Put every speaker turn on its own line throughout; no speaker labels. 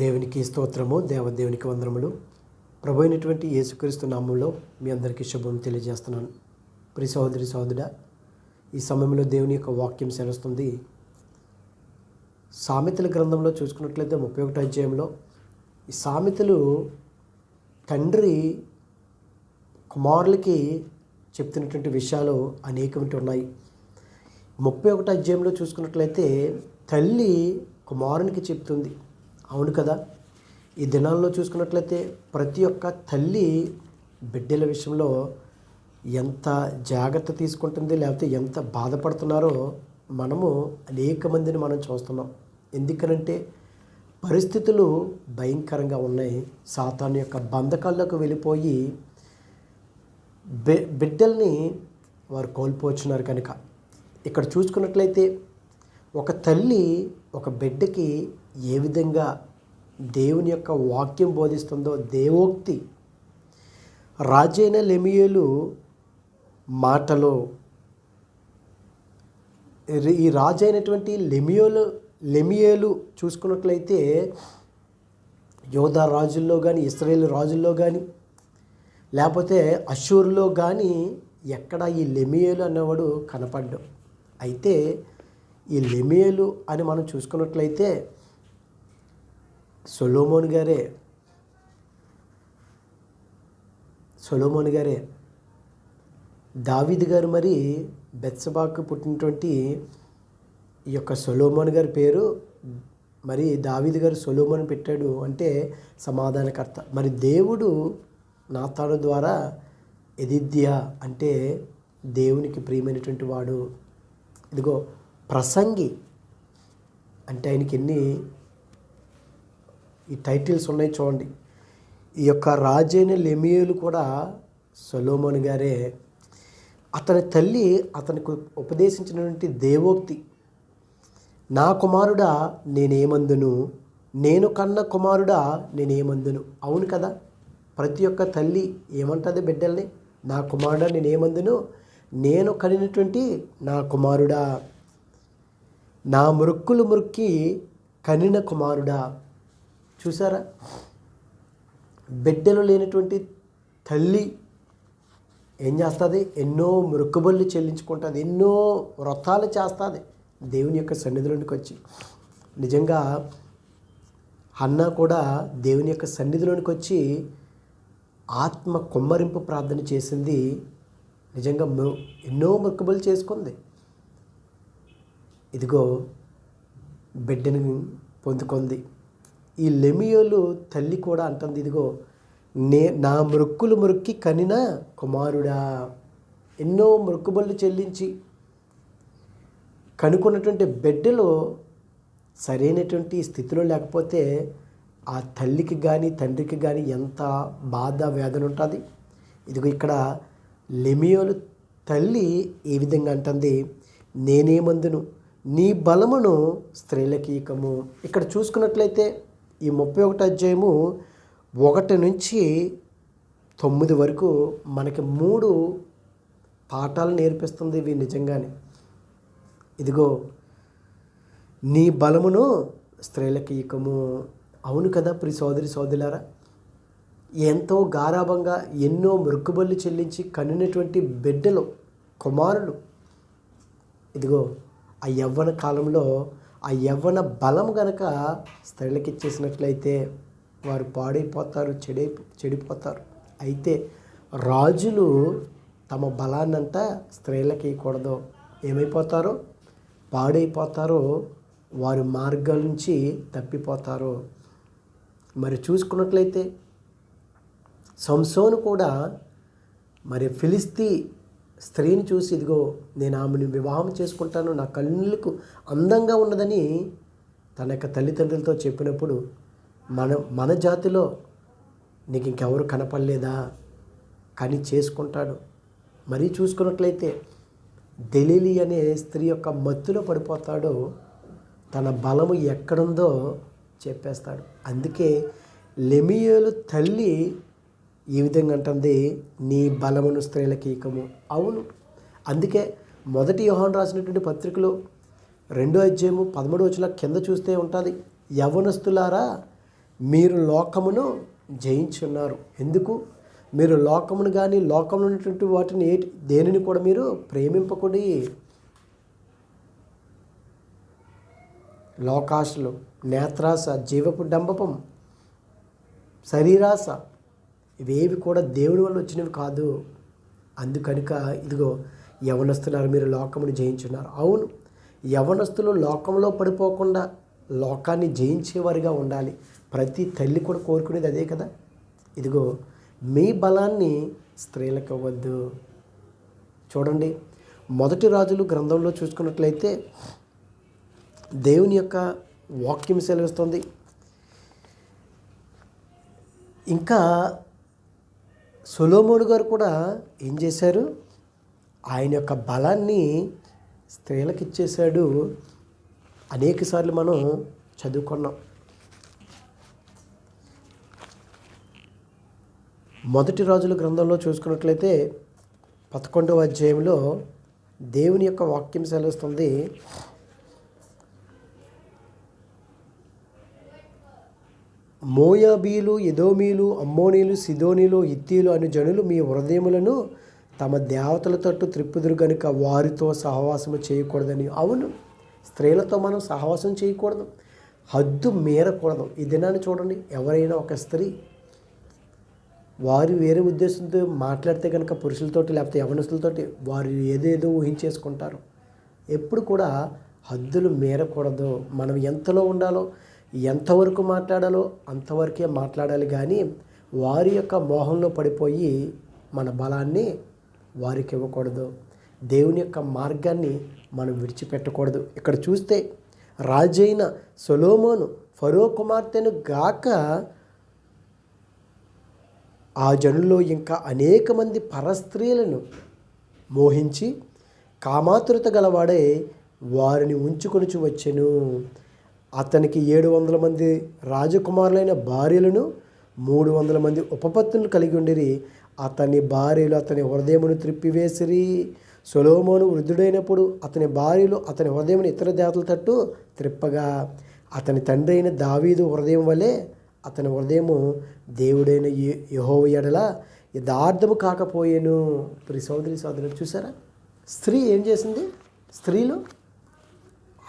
దేవునికి స్తోత్రము దేవదేవునికి వందనములు. ప్రభు అయినటువంటి యేసుక్రీస్తు నామంలో మీ అందరికీ శుభం తెలియజేస్తున్నాను. ప్రి సహోదరి సహోదరుడ ఈ సమయంలో దేవుని యొక్క వాక్యం సెలవుస్తుంది సామెతల గ్రంథంలో చూసుకున్నట్లయితే ముప్పై ఒకటి అధ్యాయంలో ఈ సామెతలు తండ్రి కుమారులకి చెప్తున్నటువంటి విషయాలు అనేకమిటి ఉన్నాయి. ముప్పై ఒకటి అధ్యాయంలో చూసుకున్నట్లయితే తల్లి కుమారునికి చెప్తుంది. అవును కదా. ఈ దినాల్లో చూసుకున్నట్లయితే ప్రతి ఒక్క తల్లి బిడ్డల విషయంలో ఎంత జాగ్రత్త తీసుకుంటుంది లేకపోతే ఎంత బాధపడుతున్నారో మనము అనేక మందిని మనం చూస్తున్నాం. ఎందుకనంటే పరిస్థితులు భయంకరంగా ఉన్నాయి. సాతాను యొక్క బంధకాల్లోకి వెళ్ళిపోయి బి బిడ్డల్ని వారు కోల్పోతున్నారు కనుక. ఇక్కడ చూసుకున్నట్లయితే ఒక తల్లి ఒక బిడ్డకి ఏ విధంగా దేవుని యొక్క వాక్యం బోధిస్తుందో దేవోక్తి. రాజైన లెమియేలు మాటలో ఈ రాజు అయినటువంటి లెమియోలు లెమియేలు చూసుకున్నట్లయితే యోధా రాజుల్లో కానీ ఇస్రాయేల్ రాజుల్లో కానీ లేకపోతే అషూర్లో కానీ ఎక్కడ ఈ లెమియేలు అనేవాడు కనపడ్డు. అయితే ఈ లెమియేలు అని మనం చూసుకున్నట్లయితే సొలోమోన్ గారే సొలోమోన్ గారే దావీద్ గారు మరి బెత్సబాకు పుట్టినటువంటి ఈ యొక్క సొలోమోన్ గారి పేరు మరి దావీద్ గారు సొలోమోన్ పెట్టాడు అంటే సమాధానకర్త మరి దేవుడు నాతాడు ద్వారా ఎదిద్య అంటే దేవునికి ప్రియమైనటువంటి వాడు ఇదిగో ప్రసంగి అంటే ఆయనకి ఎన్ని ఈ టైటిల్స్ ఉన్నాయి చూడండి. ఈ యొక్క రాజైన లెమియేలు కూడా సొలోమోన్ గారే. అతని తల్లి అతనికి ఉపదేశించినటువంటి దేవోక్తి. నా కుమారుడా నేనేమందును? నేను కన్న కుమారుడా నేనేమందును? అవును కదా? ప్రతి ఒక్క తల్లి ఏమంటుంది బిడ్డల్ని? నా కుమారుడా నేనేమందును? నేను కనినటువంటి నా కుమారుడా. నా మృక్కులు మురుక్కి కనిన కుమారుడా. చూసారా? బిడ్డలు లేనటువంటి తల్లి ఏం చేస్తుంది? ఎన్నో మృక్కుబళ్ళు చెల్లించుకుంటుంది. ఎన్నో వ్రతాలు చేస్తుంది. దేవుని యొక్క సన్నిధిలోనికి వచ్చి. నిజంగా అన్న కూడా దేవుని యొక్క సన్నిధిలోనికి వచ్చి ఆత్మ కుమ్మరింపు ప్రార్థన చేసింది. నిజంగా ఎన్నో మొక్కుబలు చేసుకుంది. ఇదిగో బిడ్డని పొందుకుంది. ఈ లెమియోలు తల్లి కూడా అంటుంది ఇదిగో నే నా మృక్కులు మృక్కి కనిన కుమారుడా. ఎన్నో మృక్కుబళ్ళు చెల్లించి కనుక్కున్నటువంటి బిడ్డలు సరైనటువంటి స్థితిలో లేకపోతే ఆ తల్లికి కానీ తండ్రికి కానీ ఎంత బాధ వేదన ఉంటుంది. ఇదిగో ఇక్కడ లెమియోలు తల్లి ఏ విధంగా అంటుంది నేనేమందును? నీ బలమును స్త్రీలకీకము ఇక్కడ చూసుకున్నట్లయితే ఈ ముప్పై ఒకటి అధ్యాయము ఒకటి నుంచి తొమ్మిది వరకు మనకి మూడు పాఠాలు నేర్పిస్తుంది ఇవి నిజంగానే. ఇదిగో నీ బలమును స్త్రీలకి ఇకము అవును కదా ప్రి సోదరి సోదరులారా? ఎంతో గారాభంగా ఎన్నో మృక్కుబళ్ళు చెల్లించి కనినటువంటి బిడ్డలు కుమారులు. ఇదిగో ఆ యవ్వన కాలంలో ఆ యవ్వన బలం గనక స్త్రీలకు ఇచ్చేసినట్లయితే వారు పాడైపోతారు చెడై చెడిపోతారు. అయితే రాజులు తమ బలాన్నంతా స్త్రీలకి ఇవ్వకూడదు ఏమైపోతారో? పాడైపోతారో. వారి మార్గాల నుంచి తప్పిపోతారు. మరి చూసుకున్నట్లయితే సంసోను కూడా మరి ఫిలిస్తీ స్త్రీని చూసి ఇదిగో నేను ఆమెను వివాహం చేసుకుంటాను నా కళ్ళకు అందంగా ఉన్నదని తన యొక్క తల్లిదండ్రులతో చెప్పినప్పుడు మన మన జాతిలో నీకు ఇంకెవరు కనపడలేదా? కానీ చేసుకుంటాడు. మరీ చూసుకున్నట్లయితే దెలీలి అనే స్త్రీ యొక్క మత్తులో పడిపోతాడో తన బలము ఎక్కడుందో చెప్పేస్తాడు. అందుకే లెమియోలు తల్లి ఈ విధంగా అంటుంది నీ బలమును స్త్రీలకి ఇకము అవును. అందుకే మొదటి యోహాన్ రాసినటువంటి పత్రికలో రెండో అధ్యాయము పదమూడు వచ్చిన కింద చూస్తే ఉంటుంది యవనస్తులారా మీరు లోకమును జయించున్నారు. ఎందుకు? మీరు లోకమును కానీ లోకంలో ఉన్నటువంటి వాటిని ఏ దేనిని కూడా మీరు ప్రేమింపకూడి లోకాశలు నేత్రాస జీవపు డంబపం శరీరాస ఇవేవి కూడా దేవుడి వల్ల వచ్చినవి కాదు. అందుకనుక ఇదిగో యవనస్తున్నారు మీరు లోకమును జయించున్నారు. అవును యవనస్తులు లోకంలో పడిపోకుండా లోకాన్ని జయించేవారిగా ఉండాలి. ప్రతి తల్లి కూడా కోరుకునేది అదే కదా. ఇదిగో మీ బలాన్ని స్త్రీలకు ఇవ్వద్దు. చూడండి మొదటి రాజులు గ్రంథంలో చూసుకున్నట్లయితే దేవుని యొక్క వాక్యం సెలవిస్తుంది. ఇంకా సొలోమోను గారు కూడా ఏం చేశారు? ఆయన యొక్క బలాన్ని స్త్రీలకు ఇచ్చేశాడు. అనేక సార్లు మనం చదువుకున్నాం. మొదటి రాజుల గ్రంథంలో చూసుకున్నట్లయితే పదకొండవ అధ్యాయంలో దేవుని యొక్క వాక్యం సెలవుస్తుంది. మోయాబీలు ఎదోమీలు అమ్మోనీలు సిదోనీలు ఇత్తీలు అను జనులు మీ హృదయములను తమ దేవతల తట్టు త్రిప్పుదురు గనుక వారితో సహవాసము చేయకూడదని. అవును స్త్రీలతో మనం సహవాసం చేయకూడదు. హద్దు మీరకూడదు. ఈ దినాన్ని చూడండి. ఎవరైనా ఒక స్త్రీ వారు వేరే ఉద్దేశంతో మాట్లాడితే కనుక పురుషులతోటి లేకపోతే యవనస్తులతోటి వారు ఏదేదో ఊహించేసుకుంటారు. ఎప్పుడు కూడా హద్దులు మీరకూడదు. మనం ఎంతలో ఉండాలో ఎంతవరకు మాట్లాడాలో అంతవరకే మాట్లాడాలి కానీ వారి యొక్క మోహంలో పడిపోయి మన బలాన్ని వారికి ఇవ్వకూడదు. దేవుని యొక్క మార్గాన్ని మనం విడిచిపెట్టకూడదు. ఇక్కడ చూస్తే రాజైన సొలోమోను ఫరో కుమార్తెను గాక ఆ జనుల్లో ఇంకా అనేక మంది పరస్త్రీలను మోహించి కామాతురత గలవాడే వారిని ఉంచుకొనుచు వచ్చెను. అతనికి ఏడు వందల మంది రాజకుమారులైన భార్యలను మూడు వందల మంది ఉపపత్తులను కలిగి ఉండిరి. అతని భార్యలు అతని హృదయమును త్రిప్పివేసిరి. సొలోమోను వృద్ధుడైనప్పుడు అతని భార్యలు అతని హృదయమును ఇతర దేవతల తట్టు త్రిప్పగా. అతని తండ్రి అయిన దావీదు హృదయం వలె అతని హృదయము దేవుడైన యహోవ ఎడల యథార్థము కాకపోయేను. ప్రి సోదరి సోదరులు చూసారా? స్త్రీ ఏం చేసింది? స్త్రీలు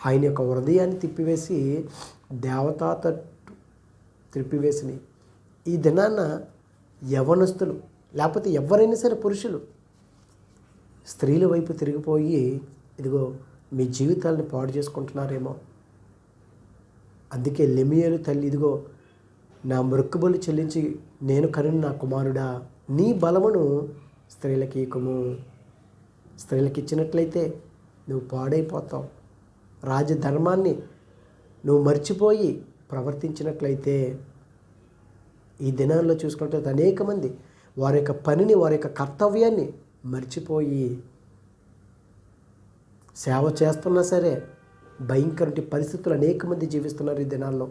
ఆయన యొక్క హృదయాన్ని తిప్పివేసి దేవతా తట్టు తిప్పివేసినాయి ఈ దినాన యవనస్తులు లేకపోతే ఎవరైనా సరే పురుషులు స్త్రీల వైపు తిరిగిపోయి ఇదిగో మీ జీవితాలను పాడు చేసుకుంటున్నారేమో. అందుకే లెమియలు తల్లి ఇదిగో నా మృక్కుబలు చెల్లించి నేను కరుణ నా కుమారుడా నీ బలమును స్త్రీలకి ఇకము. స్త్రీలకి ఇచ్చినట్లయితే నువ్వు పాడైపోతావు. రాజధర్మాన్ని నువ్వు మర్చిపోయి ప్రవర్తించినట్లయితే ఈ దినాల్లో చూసుకున్నట్లయితే అనేక మంది వారి యొక్క పనిని వారి యొక్క కర్తవ్యాన్ని మర్చిపోయి సేవ చేస్తున్నా సరే భయంకరటి పరిస్థితులు అనేక మంది జీవిస్తున్నారు ఈ దినాల్లో.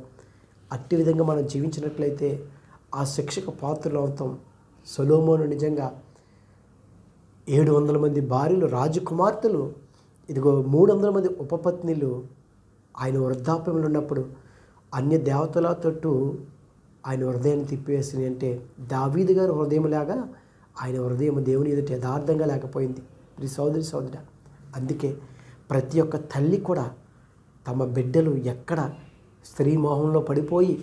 అట్టి విధంగా మనం జీవించినట్లయితే ఆ శిక్షకు పాత్రలు అవుతాం. సొలోమోను నిజంగా ఏడు వందల మంది భార్యలు రాజకుమార్తెలు ఇదిగో మూడు వందల మంది ఉపపత్నిలు ఆయన వృద్ధాప్యంలో ఉన్నప్పుడు అన్య దేవతల తట్టు ఆయన హృదయాన్ని తిప్పివేసింది అంటే దావీదు గారి హృదయంలాగా ఆయన హృదయం దేవుని ఎదుట యథార్థంగా లేకపోయింది. ఇది సోదరి సోదర అందుకే ప్రతి ఒక్క తల్లి కూడా తమ బిడ్డలు ఎక్కడ స్త్రీ మోహంలో పడిపోయి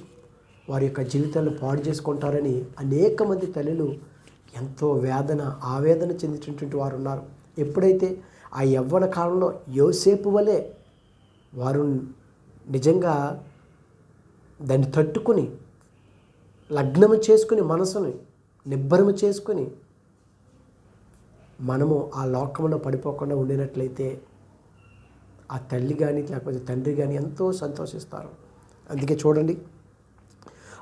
వారి యొక్క జీవితాలను పాడు చేసుకుంటారని అనేక మంది తల్లులు ఎంతో వేదన ఆవేదన చెందినటువంటి వారు ఉన్నారు. ఎప్పుడైతే ఆ యవ్వన కాలంలో యోసేపు వలె వారు నిజంగా దాన్ని తట్టుకుని లగ్నము చేసుకుని మనసుని నిబ్బరము చేసుకుని మనము ఆ లోకంలో పడిపోకుండా ఉండినట్లయితే ఆ తల్లి కానీ లేకపోతే తండ్రి కానీ ఎంతో సంతోషిస్తారు. అందుకే చూడండి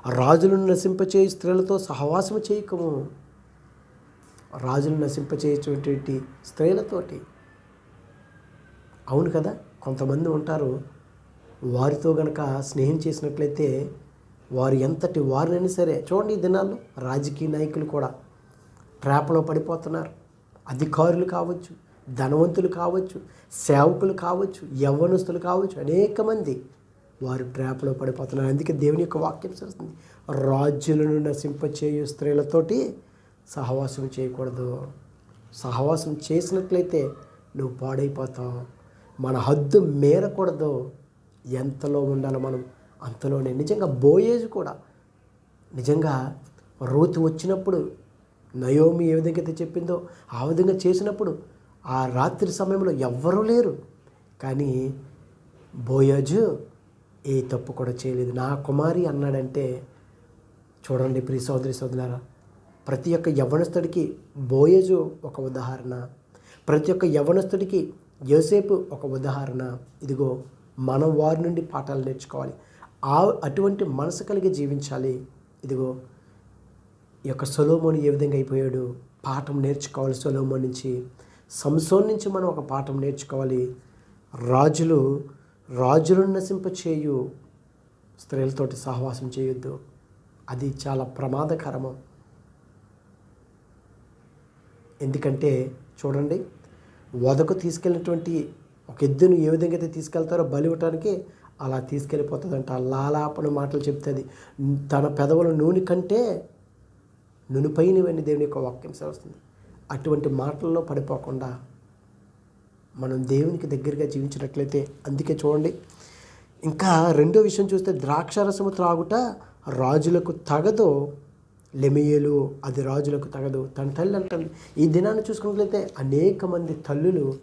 రాజులను నశింపచేయి స్త్రీలతో సహవాసము చేయకము. రాజులను నశింపచేసేటువంటి స్త్రీలతోటి అవును కదా? కొంతమంది ఉంటారు వారితో గనక స్నేహం చేసినట్లయితే వారు ఎంతటి వారినైనా సరే చూడండి ఈ దినాల్లో రాజకీయ నాయకులు కూడా ట్రాప్లో పడిపోతున్నారు. అధికారులు కావచ్చు ధనవంతులు కావచ్చు సేవకులు కావచ్చు యవ్వనస్తులు కావచ్చు అనేక మంది వారు ట్రాప్లో పడిపోతున్నారు. అందుకే దేవుని యొక్క వాక్యం చేస్తుంది రాజ్యులను నశింపచేయు స్త్రీలతోటి సహవాసం చేయకూడదు. సహవాసం చేసినట్లయితే నువ్వు పాడైపోతావు. మన హద్దు మేరకూడదు. ఎంతలో ఉండాలో మనం? అంతలోనే. నిజంగా బోయేజ్ కూడా. నిజంగా రోతు వచ్చినప్పుడు నయోమి ఏ విధంగా అయితే చెప్పిందో ఆ విధంగా చేసినప్పుడు ఆ రాత్రి సమయంలో ఎవ్వరూ లేరు. కానీ బోయోజు ఏ తప్పు కూడా చేయలేదు. నా కుమారి అన్నాడంటే చూడండి ప్రియ సోదరి సోదరులారా ప్రతి ఒక్క యవ్వనస్తుడికి బోయజు ఒక ఉదాహరణ. ప్రతి ఒక్క యవ్వనస్తుడికి యోసేపు ఒక ఉదాహరణ. ఇదిగో మనం వారి నుండి పాఠాలు నేర్చుకోవాలి. ఆ అటువంటి మనసు కలిగి జీవించాలి. ఇదిగో ఈ యొక్క సొలోమోని ఏ విధంగా అయిపోయాడు? పాఠం నేర్చుకోవాలి సొలోమోన్ నుంచి. సంసోన్ నుంచి మనం ఒక పాఠం నేర్చుకోవాలి. రాజులు రాజులను నశింపచేయు స్త్రీలతోటి సహవాసం చేయొద్దు. అది చాలా ప్రమాదకరము. ఎందుకంటే చూడండి వదకు తీసుకెళ్ళినటువంటి ఒక ఎద్దును ఏ విధంగా అయితే తీసుకెళ్తారో బలి ఇవ్వటానికి అలా తీసుకెళ్ళిపోతుందంట. లాలాపన మాటలు చెప్తుంది. తన పెదవుల నూనె కంటే నునుపైనవన్నీ దేవుని యొక్క వాక్యం వస్తుంది అటువంటి మాటల్లో పడిపోకుండా మనం దేవునికి దగ్గరగా జీవించినట్లయితే అందుకే చూడండి. ఇంకా రెండో విషయం చూస్తే ద్రాక్షారసము త్రాగుట రాజులకు తగదు. లెమియలు అది రాజులకు తగదు. తన తల్లి అంటుంది ఈ దినాన్ని చూసుకున్నట్లయితే అనేక మంది తల్లులు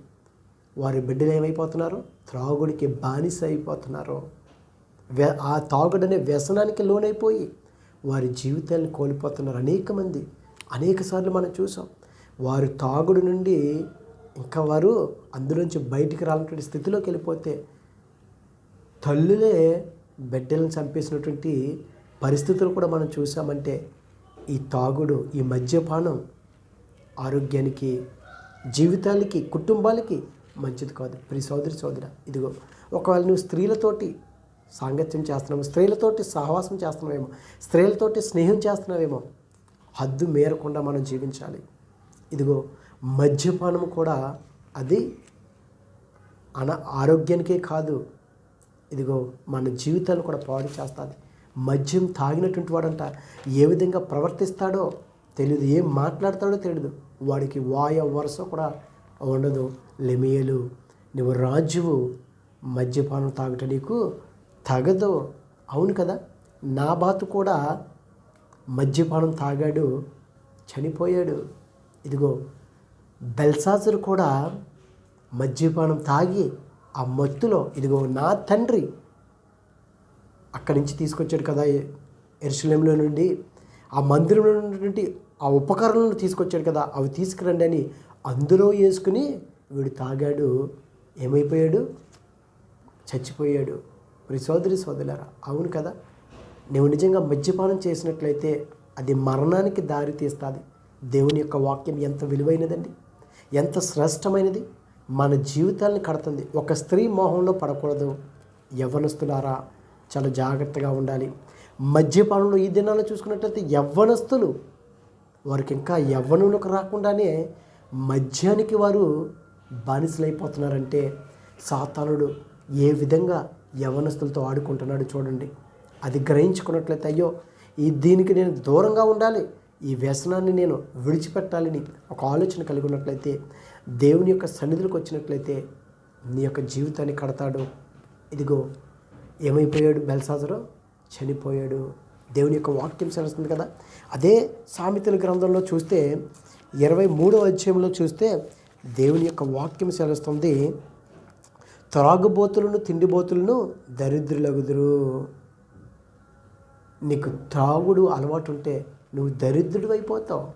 వారి బిడ్డలు ఏమైపోతున్నారు? త్రాగుడికి బానిస అయిపోతున్నారు. వ్య ఆ తాగుడనే వ్యసనానికి లోనైపోయి వారి జీవితాలను కోల్పోతున్నారు అనేక మంది. అనేకసార్లు మనం చూసాం. వారు తాగుడు నుండి ఇంకా వారు అందులోంచి బయటికి రానటువంటి స్థితిలోకి వెళ్ళిపోతే తల్లులే బిడ్డలను చంపేసినటువంటి పరిస్థితులు కూడా మనం చూసామంటే ఈ తాగుడు ఈ మద్యపానం ఆరోగ్యానికి జీవితాలకి కుటుంబాలకి మంచిది కాదు. ప్రి సోదరి సోదర ఇదిగో ఒకవేళ నువ్వు స్త్రీలతోటి సాంగత్యం చేస్తున్నావు స్త్రీలతోటి సహవాసం చేస్తున్నావేమో స్త్రీలతోటి స్నేహం చేస్తున్నావేమో హద్దు మేరకుండా మనం జీవించాలి. ఇదిగో మద్యపానం కూడా అది అన ఆరోగ్యానికే కాదు. ఇదిగో మన జీవితాలు కూడా పాడు చేస్తుంది. మద్యం తాగినటువంటి వాడంట. ఏ విధంగా ప్రవర్తిస్తాడో తెలియదు ఏం మాట్లాడతాడో తెలియదు వాడికి వాయ వరుస కూడా ఉండదు. లెమియలు నువ్వు రాజువు మద్యపానం తాగుట నీకు తగదు. అవును కదా? నా బాతు కూడా మద్యపానం తాగాడు చనిపోయాడు. ఇదిగో బెల్సాజర్ కూడా మద్యపానం తాగి ఆ మత్తులో ఇదిగో నా తండ్రి అక్కడి నుంచి తీసుకొచ్చాడు కదా ఎరుసలేంలో నుండి. ఆ మందిరంలో నుండి ఆ ఉపకరణలను తీసుకొచ్చాడు కదా అవి తీసుకురండి అని అందులో వేసుకుని వీడు తాగాడు. ఏమైపోయాడు? చచ్చిపోయాడు. మరి సోదరి సోదరులారా అవును కదా? నువ్వు నిజంగా మద్యపానం చేసినట్లయితే అది మరణానికి దారి తీస్తుంది. దేవుని యొక్క వాక్యం ఎంత విలువైనదండి? ఎంత శ్రేష్టమైనది? మన జీవితాలను కడుతుంది. ఒక స్త్రీ మోహంలో పడకూడదు. యవ్వనస్తులారా చాలా జాగ్రత్తగా ఉండాలి. మద్యపానంలో ఈ దినాల్లో చూసుకున్నట్లయితే యవ్వనస్తులు వారికి ఇంకా యవ్వనంలోకి రాకుండానే మద్యానికి వారు బానిసలైపోతున్నారంటే సాతానుడు ఏ విధంగా యవనస్తులతో ఆడుకుంటున్నాడు చూడండి. అది గ్రహించుకున్నట్లయితే అయ్యో ఈ దీనికి నేను దూరంగా ఉండాలి. ఈ వ్యసనాన్ని నేను విడిచిపెట్టాలని ఒక ఆలోచన కలిగి ఉన్నట్లయితే దేవుని యొక్క సన్నిధులకు వచ్చినట్లయితే నీ యొక్క జీవితాన్ని కడతాడు. ఇదిగో ఏమైపోయాడు బెల్సాజరు? చనిపోయాడు. దేవుని యొక్క వాక్యం సెలవుస్తుంది కదా? అదే సామెతల గ్రంథంలో చూస్తే ఇరవై మూడవ అధ్యాయంలో చూస్తే దేవుని యొక్క వాక్యం సెలవుస్తుంది త్రాగుబోతులను తిండిబోతులను దరిద్రులగుదురు. నీకు త్రాగుడు అలవాటు ఉంటే నువ్వు దరిద్రుడు అయిపోతావు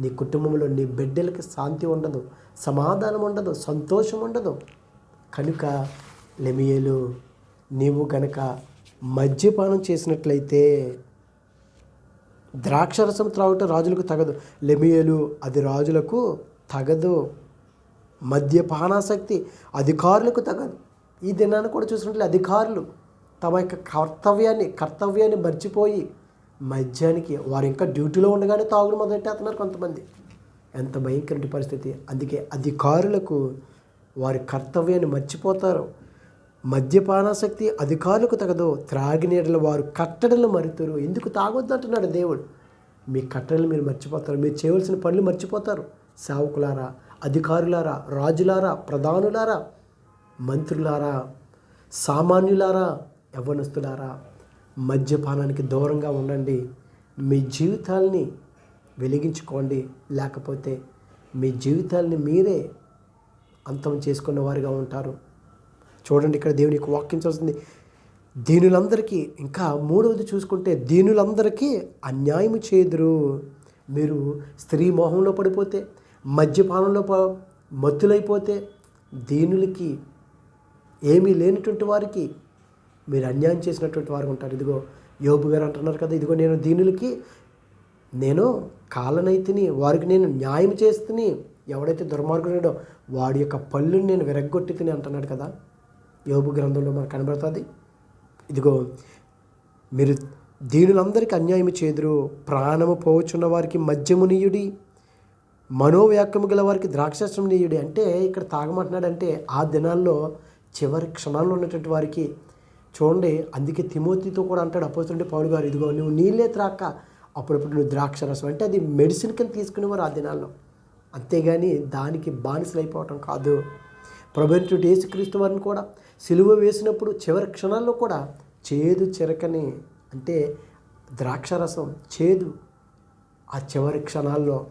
నీ కుటుంబంలో నీ బిడ్డలకి శాంతి ఉండదు సమాధానం ఉండదు సంతోషం ఉండదు. కనుక లెమియలు నీవు కనుక మద్యపానం చేసినట్లయితే ద్రాక్షరసం త్రాగుట రాజులకు తగదు. లెమియలు అది రాజులకు తగదు. మద్యపానాసక్తి అధికారులకు తగదు. ఈ దినాన్ని కూడా చూసినట్లయితే అధికారులు తమ యొక్క కర్తవ్యాన్ని కర్తవ్యాన్ని మర్చిపోయి మద్యానికి వారు ఇంకా డ్యూటీలో ఉండగానే తాగుడు మొదలెట్టేస్తున్నారు కొంతమంది. ఎంత భయంకరటి పరిస్థితి. అందుకే అధికారులకు వారి కర్తవ్యాన్ని మర్చిపోతారు. మద్యపానాసక్తి అధికారులకు తగదో త్రాగినీడల వారు కట్టడలు మరుతురు. ఎందుకు తాగొద్దు అంటున్నాడు దేవుడు. మీ కట్టడలు మీరు మర్చిపోతారు. మీరు చేయవలసిన పనులు మర్చిపోతారు. సేవకులారా అధికారులారా రాజులారా ప్రధానులారా మంత్రులారా సామాన్యులారా యవ్వనస్తులారా మద్యపానానికి దూరంగా ఉండండి. మీ జీవితాల్ని వెలిగించుకోండి. లేకపోతే మీ జీవితాల్ని మీరే అంతం చేసుకున్న వారిగా ఉంటారు. చూడండి ఇక్కడ దేవుని యొక్క వాక్యం చూస్తుంది దీనులందరికీ ఇంకా మూడవది చూసుకుంటే దీనులందరికీ అన్యాయం చేదురు. మీరు స్త్రీ మోహంలో పడిపోతే మద్యపానంలో మత్తులైపోతే దీనులకి ఏమీ లేనటువంటి వారికి మీరు అన్యాయం చేసినటువంటి వారు ఉంటారు. ఇదిగో యోబు గారు అంటున్నారు కదా ఇదిగో నేను దీనులకి నేను కాలనైతిని వారికి నేను న్యాయం చేస్తుని ఎవడైతే దుర్మార్గుడో వాడి యొక్క పళ్ళుని నేను విరగ్గొట్టి తిని అంటున్నాడు కదా. యోబు గ్రంథంలో మనకు కనబడుతుంది. ఇదిగో మీరు దీనులందరికీ అన్యాయం చేదురు ప్రాణము పోవచ్చున్న వారికి మద్యము నీయుడి మనోవ్యాక్యము గల వారికి ద్రాక్షరసం నీయుడి. అంటే ఇక్కడ తాగమంటున్నాడంటే ఆ దినాల్లో చివరి క్షణాల్లో ఉన్నటువంటి వారికి చూడండి అందుకే తిమోతితో కూడా అంటాడు అపోతుండే పౌలు గారు ఇదిగో నువ్వు నీళ్ళే త్రాక్క అప్పుడప్పుడు నువ్వు ద్రాక్ష రసం అంటే అది మెడిసిన్ కింద తీసుకునేవారు ఆ దినాల్లో. అంతేగాని దానికి బానిసలు అయిపోవటం కాదు. ప్రభుత్వ యేసుక్రీస్తు వారిని కూడా సిలువ వేసినప్పుడు చివరి క్షణాల్లో కూడా చేదు చిరకని అంటే ద్రాక్షరసం చేదు ఆ చివరి క్షణాల్లో.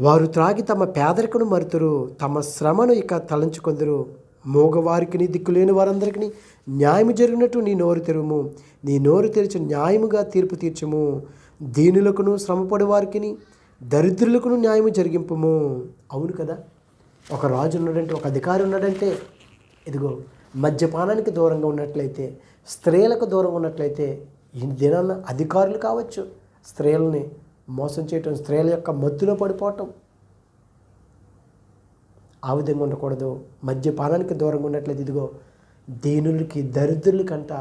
వారు త్రాగి తమ పేదరికను మరుతురు తమ శ్రమను ఇక తలంచుకొందరు. మూగవారికి దిక్కులేని వారందరికీ న్యాయము జరిగినట్టు నీ నోరు తెరుము. నీ నోరు తెరిచి న్యాయముగా తీర్పు తీర్చము. దీనులకును శ్రమపడి వారికి దరిద్రులకును న్యాయము జరిగింపము. అవును కదా? ఒక రాజు ఉన్నాడంటే ఒక అధికారి ఉన్నాడంటే ఇదిగో మద్యపానానికి దూరంగా ఉన్నట్లయితే స్త్రీలకు దూరంగా ఉన్నట్లయితే ఈ దినాన అధికారులు కావచ్చు. స్త్రీలని మోసం చేయటం స్త్రీల యొక్క మత్తులో పడిపోవటం. ఆ విధంగా ఉండకూడదు. మద్యపానానికి దూరంగా ఉన్నట్లయితే ఇదిగో దీనులకి దరిద్రులకంట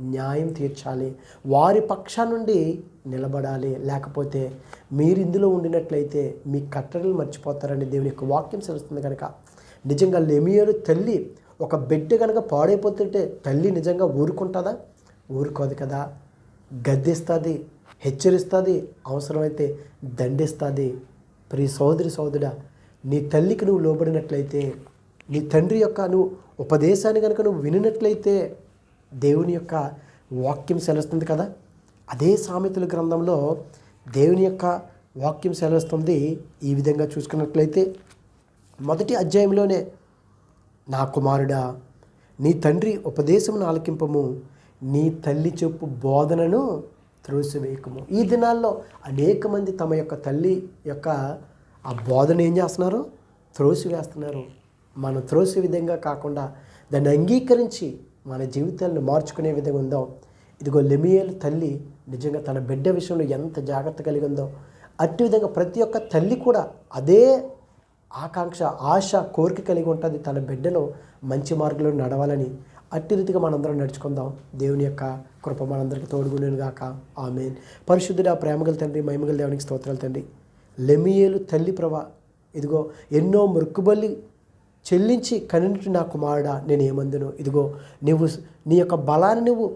న్యాయం తీర్చాలి. వారి పక్ష నుండి నిలబడాలి. లేకపోతే మీరు ఇందులో ఉండినట్లయితే మీ కట్టడలు మర్చిపోతారని దేవుని యొక్క వాక్యం తెలుస్తుంది కనుక. నిజంగా లెమియోరు తల్లి ఒక బిడ్డ కనుక పాడైపోతుంటే తల్లి నిజంగా ఊరుకుంటుందా? ఊరుకోదు కదా. గద్దిస్తుంది హెచ్చరిస్తుంది అవసరమైతే దండిస్తుంది. ప్రియ సోదరి సోదరుడా నీ తల్లికి నువ్వు లోబడినట్లయితే నీ తండ్రి యొక్క నువ్వు ఉపదేశాన్ని కనుక నువ్వు వినినట్లయితే దేవుని యొక్క వాక్యం సెలవుస్తుంది కదా? అదే సామెతల గ్రంథంలో దేవుని యొక్క వాక్యం సెలవుస్తుంది. ఈ విధంగా చూసుకున్నట్లయితే మొదటి అధ్యాయంలోనే నా కుమారుడా నీ తండ్రి ఉపదేశమును ఆలకింపము నీ తల్లి చెప్పు బోధనను త్రోసివేయకము. ఈ దినాల్లో అనేక మంది తమ యొక్క తల్లి యొక్క ఆ బోధన ఏం చేస్తున్నారు? త్రోసివేస్తున్నారు. మనం త్రోసే విధంగా కాకుండా దాన్ని అంగీకరించి మన జీవితాలను మార్చుకునే విధంగా ఉందో ఇదిగో లెమియల్ తల్లి నిజంగా తన బిడ్డ విషయంలో ఎంత జాగ్రత్త కలిగి ఉందో అట్టి విధంగా ప్రతి ఒక్క తల్లి కూడా అదే ఆకాంక్ష ఆశ కోరిక కలిగి ఉంటుంది తన బిడ్డను మంచి మార్గంలో నడవాలని. అట్టి రీతిగా మనందరం నడుచుకుందాం. దేవుని యొక్క కృప మనందరికీ తోడుగుండేను గాక. ఆమెన్. పరిశుద్ధుడు ఆ ప్రేమగల తండ్రి మహిమగల దేవునికి స్తోత్రాలు తండ్రి. లెమియేలు తల్లి ప్రభ ఇదిగో ఎన్నో మృక్కుబల్లి చెల్లించి కనినట్టు నా కుమారుడా నేను ఏమందును ఇదిగో నువ్వు నీ యొక్క బలాన్ని నువ్వు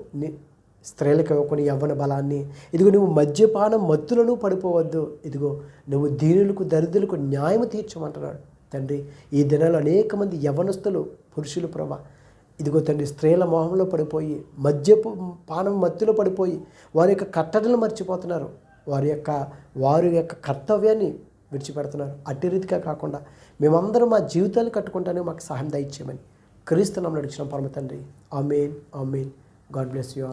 స్త్రీలకు ఇవ్వకుని యవ్వన బలాన్ని. ఇదిగో నువ్వు మద్యపానం మత్తులను పడిపోవద్దు. ఇదిగో నువ్వు దీనులకు దరిద్రులకు న్యాయం తీర్చమంటున్నాడు. తండ్రి ఈ దినాల్లో అనేక మంది యవనస్తులు పురుషులు ప్రభ ఇదిగో తండ్రి స్త్రీల మోహంలో పడిపోయి మద్యపు పానం మత్తులో పడిపోయి వారి యొక్క కట్టడలు మర్చిపోతున్నారు. వారి యొక్క వారి యొక్క కర్తవ్యాన్ని విడిచిపెడుతున్నారు. అట్టి రీతిగా కాకుండా మేమందరం మా జీవితాలు కట్టుకుంటానే మాకు సహాయం దయచేయమని క్రీస్తు నమ్మని నడిచిన పరమ తండ్రి. Amen amen. God bless you all.